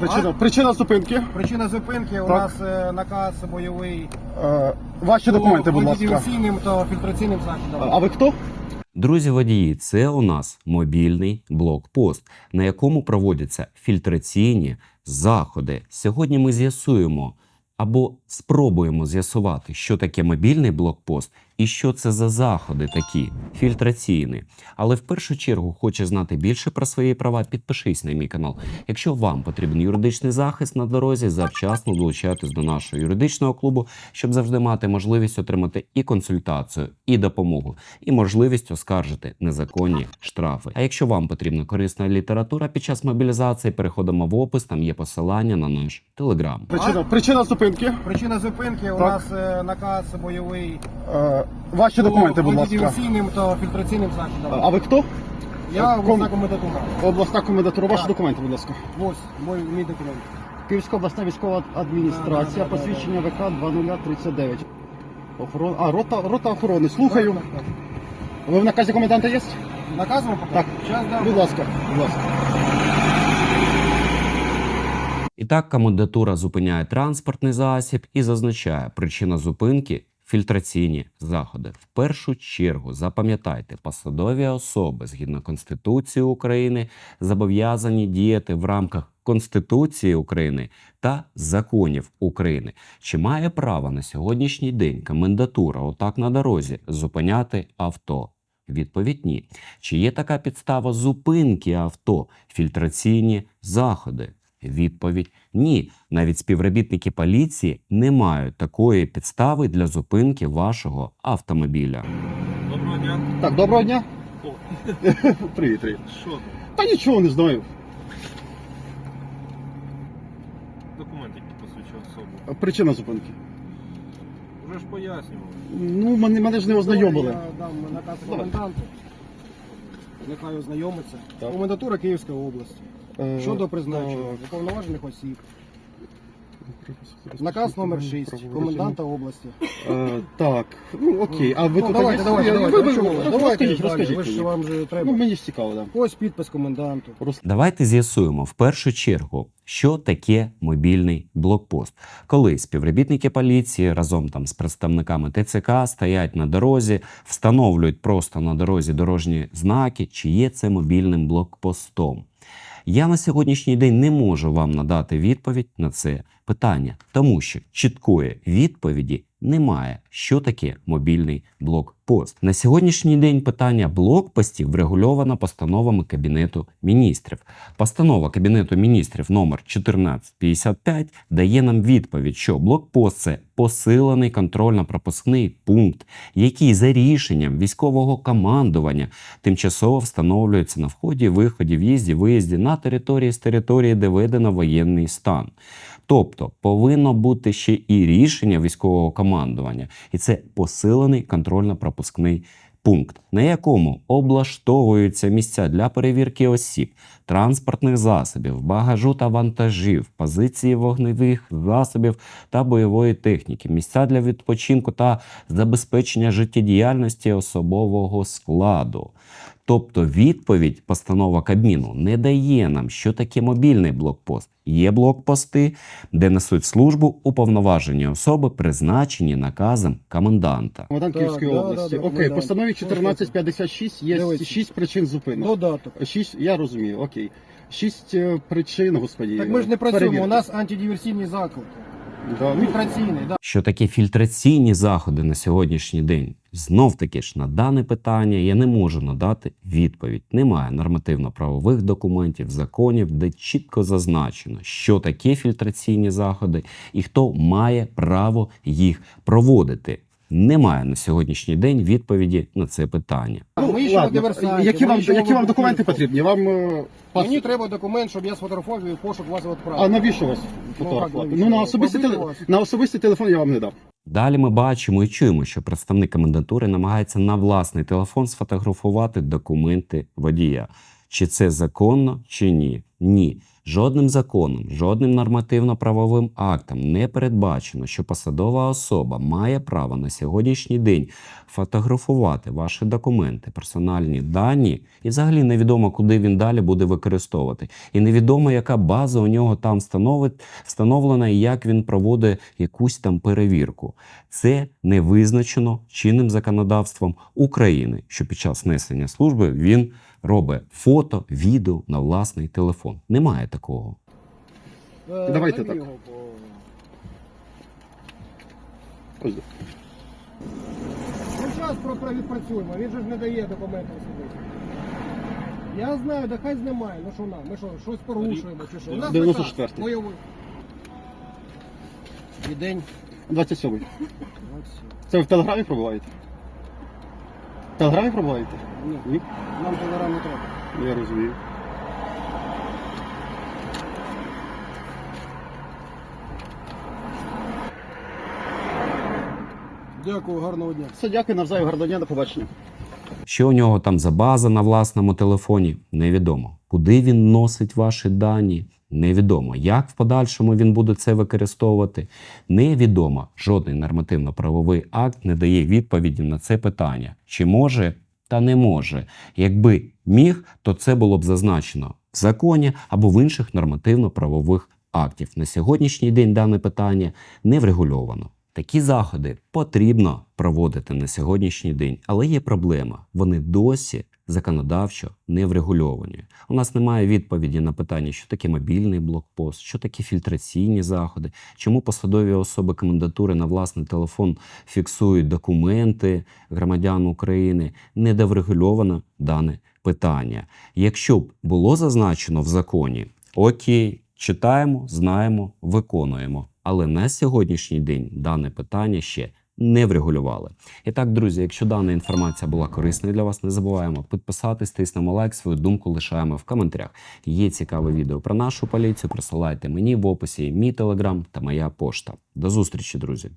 Причина, причина зупинки. Причина зупинки у Так. нас е, наказ бойовий Е, ваші документи, будь ласка. вентиляційним та фільтраційним заходом. А ви хто? Друзі водії, це у нас мобільний блокпост, на якому проводяться фільтраційні заходи. Сьогодні ми з'ясуємо або спробуємо з'ясувати, що таке мобільний блокпост і що це за заходи такі фільтраційні. Але в першу чергу хочеш знати більше про свої права, підпишись на мій канал. Якщо вам потрібен юридичний захист на дорозі, завчасно долучайтесь до нашого юридичного клубу, щоб завжди мати можливість отримати і консультацію, і допомогу, і можливість оскаржити незаконні штрафи. А якщо вам потрібна корисна література під час мобілізації, переходимо в опис. Там є посилання на наш телеграм. Причина, причина зупинки. Причина зупинки у Так. нас е, наказ бойовий Е, ваші документи, будь ласка. вентиляційним та фільтраційним заходом. А ви хто? Я ком- обласна комендатура. Обласна комендатура. Ваші Так. документи, будь ласка. Ось мой мій документ. Київська обласна військова адміністрація, Да, да, да, посвідчення ВК 2039. Охорона. А, рота, рота охорони. Слухаю. Так, так, Ви в наказі коменданта є? так. Поки? Так. Зараз дам. Будь ласка, будь ласка. І так комендатура зупиняє транспортний засіб і зазначає причина зупинки. Фільтраційні заходи. В першу чергу запам'ятайте, посадові особи згідно Конституції України зобов'язані діяти в рамках Конституції України та законів України. Чи має право на сьогоднішній день комендатура отак на дорозі зупиняти авто? Відповідь ні. Чи є така підстава зупинки авто, фільтраційні заходи? Відповідь ні. Навіть співробітники поліції не мають такої підстави для зупинки вашого автомобіля. Доброго дня. Так, доброго дня. О, Привіт, привіт. що там? Та нічого не знаю. Документ, який посвідчує особу. Причина зупинки. Вже ж пояснював. Ну, мене, мене ж не ознайомили. Я дам наказ коменданту. Нехай ознайомиться. Комендатура Київської області. Е, Щодо призначення так. уповноважених осіб. Наказ номер 6 коменданта області. Е, так, ну окей. А ви ну, тут давайте, давайте, Ви- давайте. ви- ви? ви- Давайте, Розкажіть, далі, розкажіть. Ви ж мені. вам же Ну, треба. мені ж цікаво, так. Ось підпис коменданту. Давайте з'ясуємо в першу чергу, що таке мобільний блокпост. Коли співробітники поліції разом там з представниками ТЦК стоять на дорозі, встановлюють просто на дорозі дорожні знаки, чи є це мобільним блокпостом. Я на сьогоднішній день не можу вам надати відповідь на це питання, тому що чіткої відповіді немає, що таке мобільний блокпост. На сьогоднішній день питання блокпостів врегульовано постановами Кабінету міністрів. Постанова Кабінету міністрів номер 1455 дає нам відповідь, що блокпост це посилений контрольно-пропускний пункт, який за рішенням військового командування тимчасово встановлюється на вході, виході, в'їзді, виїзді на території з території, де видано воєнний стан. Тобто повинно бути ще і рішення військового командування, і це посилений контрольно-пропускний пункт, на якому облаштовуються місця для перевірки осіб, транспортних засобів, багажу та вантажів, позиції вогневих засобів та бойової техніки, місця для відпочинку та забезпечення життєдіяльності особового складу. Тобто відповідь постанова Кабміну не дає нам, що таке мобільний блокпост. Є блокпости, де несуть службу уповноважені особи, призначені наказом коменданта. Комендант Так, Київської да, області. да, да, Окей, комендант. постанові 1456 є Дивіться. 6 причин зупинок. Додаток. Шість, я розумію, окей. Шість е, причин, господі. Так ми ж не працюємо, перевірки. у нас антидиверсійні заклики. Да, ну, Фільтраційний, да. Що таке фільтраційні заходи на сьогоднішній день? Знов таки ж на дане питання я не можу надати відповідь. Немає нормативно-правових документів, законів, де чітко зазначено, що таке фільтраційні заходи і хто має право їх проводити. Немає на сьогоднішній день відповіді на це питання. А ми ще диверсанти, які вам, які вам документи потрібні? Вам е, пас- Мені треба документ, щоб я сфотографував і пошук вас відправив. А навіщо вас Ну, фотографувати? Ну, на особистий, теле... на особистий телефон я вам не дам. Далі ми бачимо і чуємо, що представник комендатури намагається на власний телефон сфотографувати документи водія. Чи це законно, чи ні? Ні. Жодним законом, жодним нормативно-правовим актом не передбачено, що посадова особа має право на сьогоднішній день фотографувати ваші документи, персональні дані, і взагалі невідомо, куди він далі буде використовувати. І невідомо, яка база у нього там встановлена і як він проводить якусь там перевірку. Це не визначено чинним законодавством України, що під час несення служби він робить фото, відео на власний телефон. Немає такого. Е, Давайте так. Ну, зараз відпрацюємо, він же ж не дає документів особисто. Я знаю, да хай знімає, ну що нам, ми що, щось порушуємо чи що? У нас 94-й. наказ бойовий. І день. 27. 27. Це ви в телеграмі пробуваєте? Телеграмі пробуваєте? Ні, Ні? нам телеграм не треба. Я розумію. Дякую, гарного дня. Все, дякую, навзаєм, гарного дня, до побачення. Що у нього там за база на власному телефоні, невідомо. Куди він носить ваші дані, невідомо. Як в подальшому він буде це використовувати, невідомо. Жодний нормативно-правовий акт не дає відповіді на це питання. Чи може та не може. Якби міг, то це було б зазначено в законі або в інших нормативно-правових актів. На сьогоднішній день дане питання не врегульовано. Такі заходи потрібно проводити на сьогоднішній день, але є проблема. Вони досі законодавчо не врегульовані. У нас немає відповіді на питання, що таке мобільний блокпост, що таке фільтраційні заходи, чому посадові особи комендатури на власний телефон фіксують документи громадян України. Не доврегульовано дане питання. Якщо б було зазначено в законі, окей, читаємо, знаємо, виконуємо. Але на сьогоднішній день дане питання ще не врегулювали. І так, друзі, якщо дана інформація була корисною для вас, не забуваємо підписатись, тиснемо лайк, свою думку лишаємо в коментарях. Є цікаве відео про нашу поліцію. Присилайте мені в описі мій телеграм та моя пошта. До зустрічі, друзі!